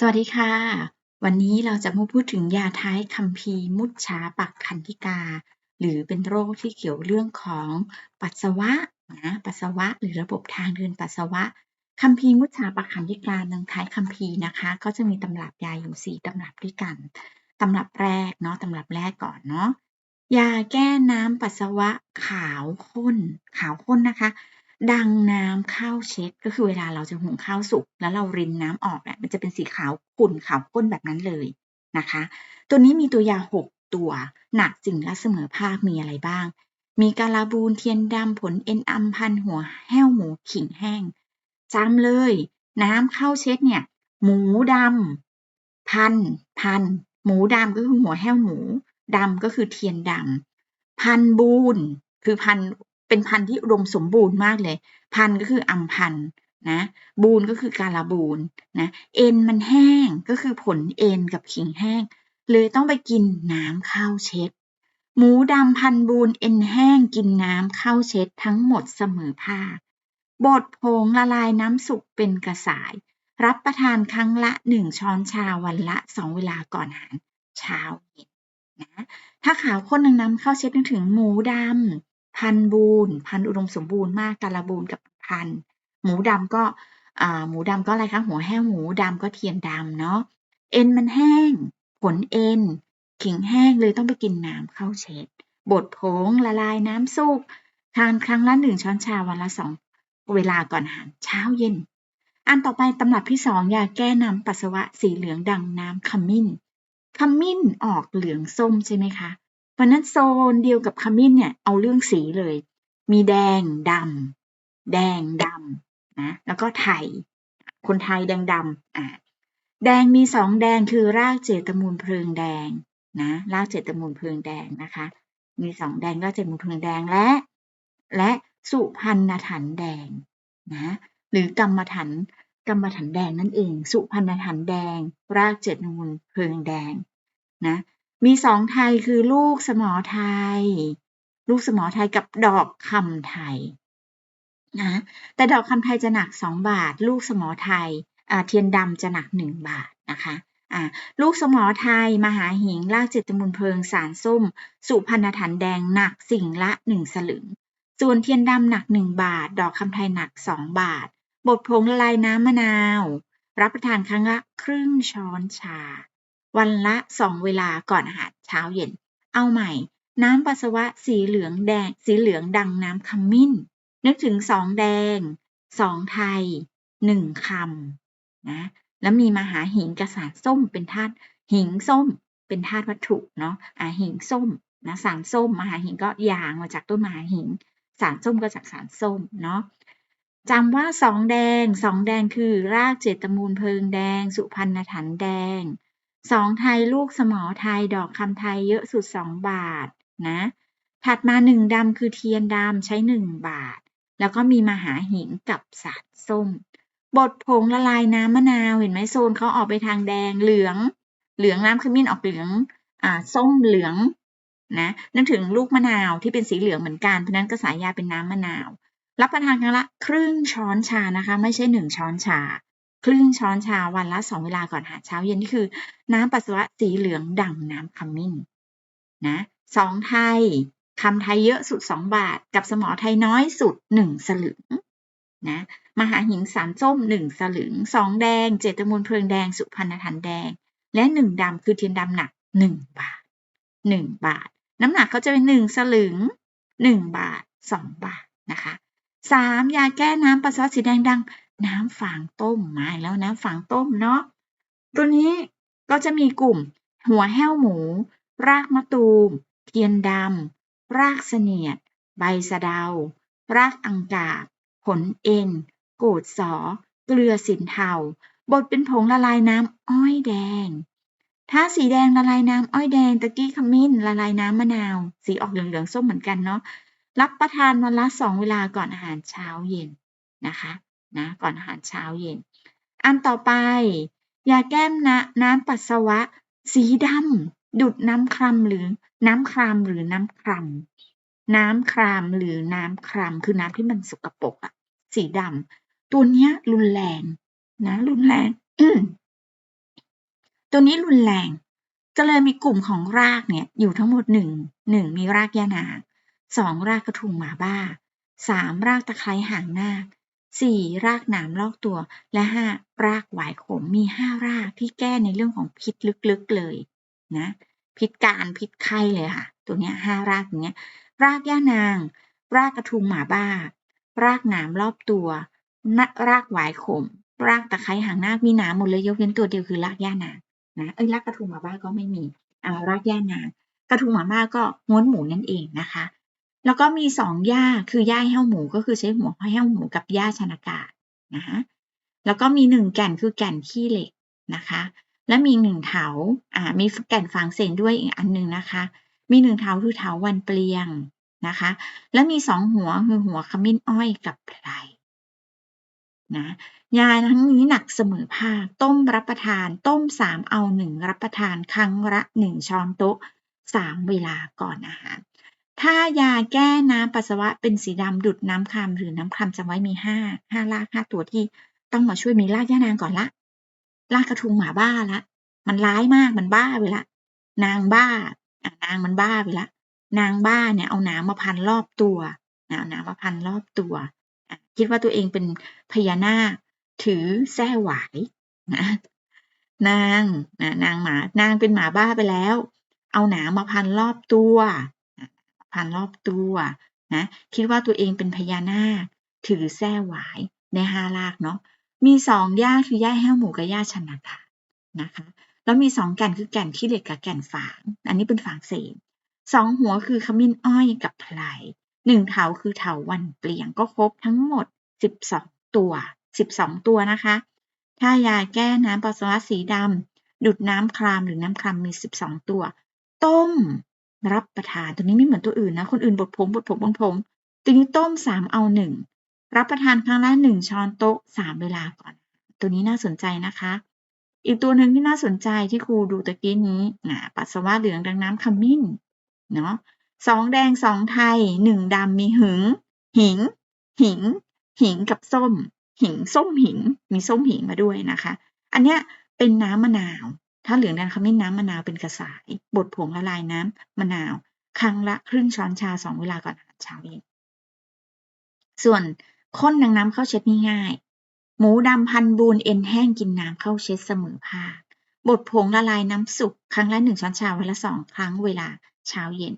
สวัสดีค่ะ วันนี้เราจะมาพูดถึงยาท้ายคัมภีร์มุจฉาปักขันธิกา หรือเป็นโรคที่เกี่ยวเรื่องของปัสสาวะนะปัสสาวะ หรือระบบทางเดินปัสสาวะคัมภีร์มุจฉาปักขันธิกาดังท้ายคัมภีร์นะคะ ก็จะมีตำรับยาอยู่สี่ตำรับด้วยกันตำรับแรกเนาะตำรับแรกก่อนเนาะยาแก้น้ำปัสสาวะขาวข้นขาวข้นนะคะ ดังน้ำข้าวเช็ดก็คือเวลาเราจะหุงข้าวสุกแล้วเรารินน้ำออกเนี่ยมันจะเป็นสีขาวขุ่นขาวข้นแบบนั้นเลยนะคะ ตัวนี้มีตัวยาหกตัวหนักสิ่งละเสมอภาคมีอะไรบ้าง มีกาลาบูนเทียนดำผลเอ็นอัมพันหัวแห้วหมูขิงแห้งจำเลย น้ำข้าวเช็ดเนี่ย หมูดำพันพันหมูดำก็คือหัวแห้วหมูดำก็คือเทียนดำพันบูนคือพัน เป็นพันธุ์ที่อุดมสมบูรณ์มากเลย พันธุ์ก็คืออัมพันธุ์นะบูนก็คือการาบูนนะเอ็นมันแห้งก็คือผลเอ็นกับขิงแห้ง เลยต้องไปกินน้ำข้าวเช็ด หมูดำพันบูนเอ็นแห้งกินน้ำข้าวเช็ดทั้งหมดเสมอภาคบดผงละลายน้ำสุกเป็นกระสาย รับประทานครั้งละหนึ่งช้อนชาวันละสองเวลาก่อนอาหารเช้าเย็นนะถ้าขาวข้นน้ำข้าวเช็ดนึกถึงหมูดำ พันบูนพันอุดมสมบูรณ์มากกาลบูนกับพัน หมูดำก็หมูดำก็อะไรคะหัวแห้วหมูดำก็เทียนดำเนาะเอ็นมันแห้ง ผลเอ็นขิงแห้งเลยต้องไปกินน้ำเข้าเช็ดบดผงละลายน้ำซุปทานครั้งละหนึ่งช้อนชาวันละสองเวลาก่อนอาหารเช้าเย็น อันต่อไปตำรับที่สองยาแก้น้ำปัสสาวะสีเหลืองดังน้ำขมิ้นขมิ้นออกเหลืองส้มใช่ไหมคะ เพราะนั้นโซนเดียวกับขมิ้นเนี่ยเอาเรื่องสีเลย มีแดงดำแดงดำนะแล้วก็ไทย คนไทยแดงดำอ่าแดงมีสองแดงคือรากเจตมูลเพลิงแดงนะรากเจตมูลเพลิงแดงนะคะ มีสองแดงรากเจตมูลเพลิงแดงและ และสุพันนถันแดงนะหรือกรรมถันกรรมถันแดงนั่นเอง สุพันนถันแดง รากเจตมูลเพลิงแดงนะ มีสองไทยคือลูกสมอไทย ลูกสมอไทยกับดอกคำไทยนะแต่ดอกคำไทยจะหนักสองบาท ลูกสมอไทยเทียนดำจะหนักหนึ่งบาทนะคะลูกสมอไทย มหาหิงลากจิตมุนเพลิงสารส้ม สุพรรณถันแดงหนักสิ่งละหนึ่งสลึง ส่วนเทียนดำหนักหนึ่งบาท ดอกคำไทยหนักสองบาทบดผงละลายน้ำมะนาว รับประทานครั้งละครึ่งช้อนชา วันละสองเวลาก่อนอาหารเช้าเย็น เอาใหม่ น้ำปัสสาวะสีเหลืองแดง สีเหลืองดังน้ำขมิ้น นึกถึงสองแดงสองไทยหนึ่งคำนะแล้วมีมหาหิงกระสานส้มเป็นธาตุหิงส้มเป็นธาตุวัตถุเนาะอ่าหิงส้มนะสารส้ม มหาหิงก็ยางมาจากต้นมหาหิง สารส้มก็จากสารส้มเนาะจำว่าสองแดงสองแดงคือรากเจตมูลเพลิงแดง สุพรรณถันแดง สองไทยลูกสมอไทยดอกคำไทยเยอะสุดสองบาทนะ ถัดมาหนึ่งดำคือเทียนดำใช้หนึ่งบาท แล้วก็มีมหาหิงกับสารส้ม บดผงละลายน้ำมะนาวเห็นไหมโซนเขาออกไปทางแดงเหลือง เหลืองน้ำขมิ้นออกเหลืองอ่าส้มเหลืองนะนึกถึงลูกมะนาวที่เป็นสีเหลืองเหมือนกันเพราะนั้นก็สายยาเป็นน้ำมะนาว รับประทานครั้งละครึ่งช้อนชานะคะ ไม่ใช่หนึ่งช้อนชา ครึ่งช้อนชาวันละสองเวลาก่อนอาหารเช้าเย็นนี่คือ น้ำปัสสาวะสีเหลืองดั่งน้ำขมิ้นนะสองไทยคำไทยเยอะสุดสองบาท กับสมอไทยน้อยสุดหนึ่งสลึงนะมหาหิงสารส้มหนึ่งสลึงสองแดง เจตมูลเพลิงแดงสุพรรณทันแดง และหนึ่งดำคือเทียนดำหนักหนึ่งบาทหนึ่งบาท น้ำหนักเขาจะเป็นหนึ่งสลึงหนึ่งบาทสองบาทนะคะสามยาแก้น้ำปัสสาวะสีแดงดัง น้ำฝางต้มมาแล้วน้ำฝางต้มเนาะตัวนี้ก็จะมีกลุ่ม หัวแห้วหมู รากมะตูม เทียนดำ รากเสนียด ใบสะเดา รากอังกาบ ผลเอ็น โกดสอ เกลือสินเทาบดเป็นผงละลายน้ำอ้อยแดง ถ้าสีแดงละลายน้ำอ้อยแดง ตะกี้ขมิ้นละลายน้ำมะนาว สีออกเหลืองๆส้มเหมือนกันเนาะ รับประทานวันละสองเวลาก่อนอาหารเช้าเย็นนะคะ นะก่อนอาหารเช้าเย็น อันต่อไป ยาแก้มนะน้ำปัสสาวะ สีดำดุดน้ำครามหรือน้ำครามหรือน้ำครามน้ำครามหรือน้ำครามคือน้ำที่มันสกปรกอะสีดำตัวเนี้ยรุนแรงนะรุนแรงตัวนี้รุนแรงก็เลยมีกลุ่มของรากเนี่ยอยู่ทั้งหมดหนึ่งหนึ่งมีรากยานางสองรากกระทุงหมาบ้าสามรากตะไคร้หางนาค สี่รากหนามลอกตัว และห้ารากหวายขม มีห้ารากที่แก้ในเรื่องของพิษลึกๆเลยนะพิษการพิษไข้เลยค่ะ ตัวเนี้ยห้ารากอย่างเงี้ย รากย่านาง รากกระทุงหมาบ้า รากหนามรอบตัว รากหวายขม รากตะไคร้หางนาคมีหนามหมดเลยยกเว้นตัวเดียวคือรากย่านางนะเอ้ยรากกระทุงหมาบ้าก็ไม่มีอ่ารากย่านาง กระทุงหมาบ้าก็ง้วนหมูนั่นเองนะคะ แล้วก็มีสองหญ้าคือหญ้าแห้วหมูก็คือใช้หัวแห้วหมูกับหญ้าชนากาศนะคะแล้วก็มีหนึ่งแก่นคือแก่นขี้เหล็กนะคะ และมีหนึ่งเถาอ่ามีแก่นฝางเสนด้วยอีกอันหนึ่งนะคะ มีหนึ่งเถาคือเถาวันเปลียงนะคะ และมีสองหัวคือหัวขมิ้นอ้อยกับไพรนะยาทั้งนี้หนักเสมอภาค ต้มรับประทาน ต้มสามเอาหนึ่งรับประทานครั้งละหนึ่งช้อนโต๊ะสามเวลาก่อนอาหาร ถ้ายาแก้น้ำปัสสาวะเป็นสีดำดุดน้ำครามหรือน้ำครามจำไว้มีห้าห้ารากห้าตัวที่ต้องมาช่วยมีรากย่านางก่อนละรากกระทุงหมาบ้าละ มันร้ายมากมันบ้าไปละ นางบ้านางมันบ้าไปละ นางบ้าเนี่ยเอาหนามมาพันรอบตัวเอาหนามมาพันรอบตัวคิดว่าตัวเองเป็นพญานาคถือแส้หวายนะนางนะนางหมานางเป็นหมาบ้าไปแล้ว เอาหนามมาพันรอบตัว พันรอบตัวนะคิดว่าตัวเองเป็นพญานาค ถือแส้หวายในห้าลากเนาะมีสองย่าคือย่าแห้วหมูกับย่าชนะกานะคะ แล้วมีสองแก่นคือแก่นขี้เหล็กกับแก่นฝาง อันนี้เป็นฝางเสนสองหัวคือขมิ้นอ้อยกับไพรหนึ่งเถาคือเถาวันเปลี่ยงก็ครบทั้งหมดสิบสองตัวสิบสองตัวนะคะ ถ้ายาแก้น้ำปัสสาวะสีดำดูดน้ำครามหรือน้ำครามมีสิบสองตัว ต้ม รับประทาน ตัวนี้ไม่เหมือนตัวอื่นนะ คนอื่นบดผมบดผมบดผมตัวนี้ต้มสามเอาหนึ่งรับประทานครั้งละหนึ่งช้อนโต๊ะสามเวลาก่อน ตัวนี้น่าสนใจนะคะ อีกตัวหนึ่งที่น่าสนใจที่ครูดูตะกี้นี้นะปัสสาวะเหลืองดังน้ำขมิ้นเนาะสองแดงสองไทยหนึ่งดำมีหึง หิง หิง หิงกับส้ม หิงส้มหิง มีส้มหิงมาด้วยนะคะ อันเนี้ยเป็นน้ำมะนาว ถ้าเหลืองแดงขมิ้นน้ำมะนาวเป็นกระสาย บดผงละลายน้ำมะนาว ครั้งละครึ่งช้อนชาสองเวลาก่อนอาหารเช้าเย็นส่วนข้นดังน้ำเข้าเช็ดง่าย หมูดำพันบูนเอ็นแห้งกินน้ำเข้าเช็ดเสมอภาคบดผงละลายน้ำสุกครั้งละหนึ่งช้อนชาวันละสองครั้งเวลาเช้าเย็น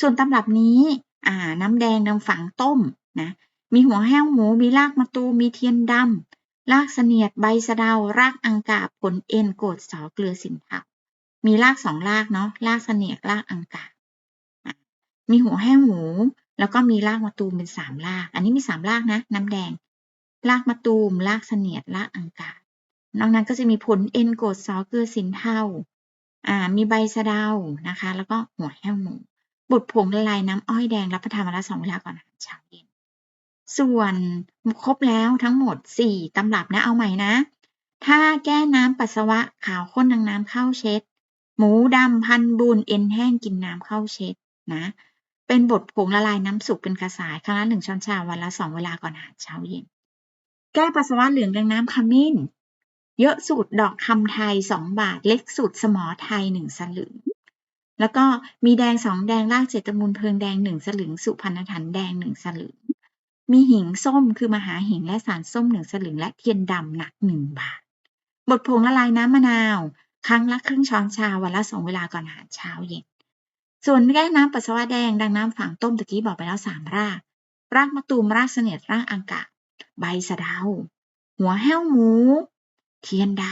ส่วนตำรับนี้อ่าน้ำแดงน้ำฝังต้มนะมีหัวแห้วหมูมีรากมะตูมมีเทียนดำ รากเสนียดใบสะเดารากอังกาบผลเอ็นโกดสอเกลือสินเทามีรากสองรากเนาะรากเสนียดรากอังกาบมีหัวแห้วหมู แล้วก็มีรากมะตูมเป็นสามราก อันนี้มีสามรากนะ น้ำแดง รากมะตูม รากเสนียด รากอังกาบนอกนั้นก็จะมีผลเอ็นโกดสอเกลือสินเทาอ่า มีใบสะเดานะคะ แล้วก็หัวแห้วหมูบดผงละลายน้ำอ้อยแดงรับประทานวันละสองเวลาก่อนอาหารเช้าเย็น ส่วนครบแล้วทั้งหมดสี่ตำรับนะ เอาใหม่นะ ถ้าแก้น้ำปัสสาวะขาวข้นดังน้ำเข้าเช็ด หมูดำพันบุญเอ็นแห้งกินน้ำเข้าเช็ดนะ เป็นบดผงละลายน้ำสุกเป็นกระสายครั้งละหนึ่งช้อนชาวันละสองเวลาก่อนอาหารเช้าเย็น แก้ปัสสาวะเหลืองดังน้ำขมิ้น เยอะสูตรดอกคำไทยสองบาท เล็กสูตรสมอไทยหนึ่งสลึงแล้วก็มีแดงสองแดงรากเจตมูลเพลิงแดงหนึ่งสลึง สุพรรณถันแดงหนึ่งสลึง มีหิงส้มคือมหาหิงและสารส้มหนึ่งสลึงและเทียนดำหนักหนึ่งบาท บดผงละลายน้ำมะนาว ครั้งละครึ่งช้อนชาวันละสองเวลาก่อนอาหารเช้าเย็น ส่วนแก้น้ำปัสสาวะแดงดังน้ำฝังต้มตะกี้บอกไปแล้วสามราก รากมะตูมรากเสนียดรากอังกะ ใบสะเดา หัวแห้วหมู เทียนด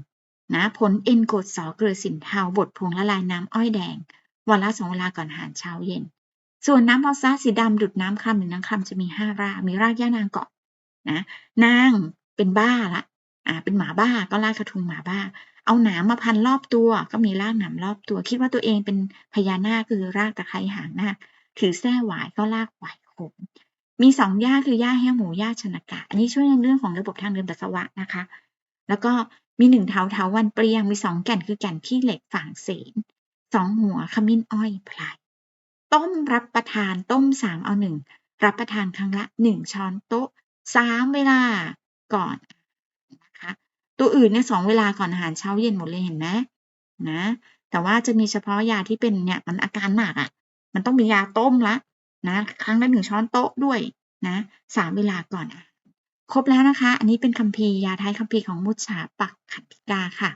ำนะผลเอ็นกดสอเกลือสินเทาบดผงละลายน้ำอ้อยแดง วันละสองเวลาก่อนอาหารเช้าเย็น ส่วนน้ำมอสซาสีดำดุดน้ำคำหรือน้ำคำจะมีห้าราก มีรากย่านางเกาะนะ นางเป็นบ้าละ อ่า เป็นหมาบ้าก็ลากกระทุงหมาบ้า เอาหนามมาพันรอบตัว ก็มีรากหนามรอบตัว คิดว่าตัวเองเป็นพญานาคคือรากตะไคร้หางนาคถือแส้หวายก็ลากหวายขม มีสองหญ้าคือหญ้าแห้วหมูหญ้าชนกะ อันนี้ช่วยในเรื่องของระบบทางเดินปัสสาวะนะคะ แล้วก็มีหนึ่งเถาเถาวันเปรียง มีสองแก่นคือแก่นขี้เหล็กฝางเสนสองหัวขมิ้นอ้อยพลาย ต้มรับประทานต้มสามเอาหนึ่งรับประทานครั้งละหนึ่งช้อนโต๊ะสามเวลาก่อนนะคะตัวอื่นเนี่ยสองเวลาก่อนอาหารเช้าเย็นหมดเลยเห็นไหมนะแต่ว่าจะมีเฉพาะยาที่เป็นเนี่ยมันอาการหนักอะ่ะ มันต้องมียาต้มละนะครั้งละหนึ่งช้อนโต๊ะด้วยนะสามเวลาก่อนอะครบแล้วนะคะ อันนี้เป็นคัมภีร์ยาไทยคัมภีร์ของมุชฉาปักขันธิกาค่ะ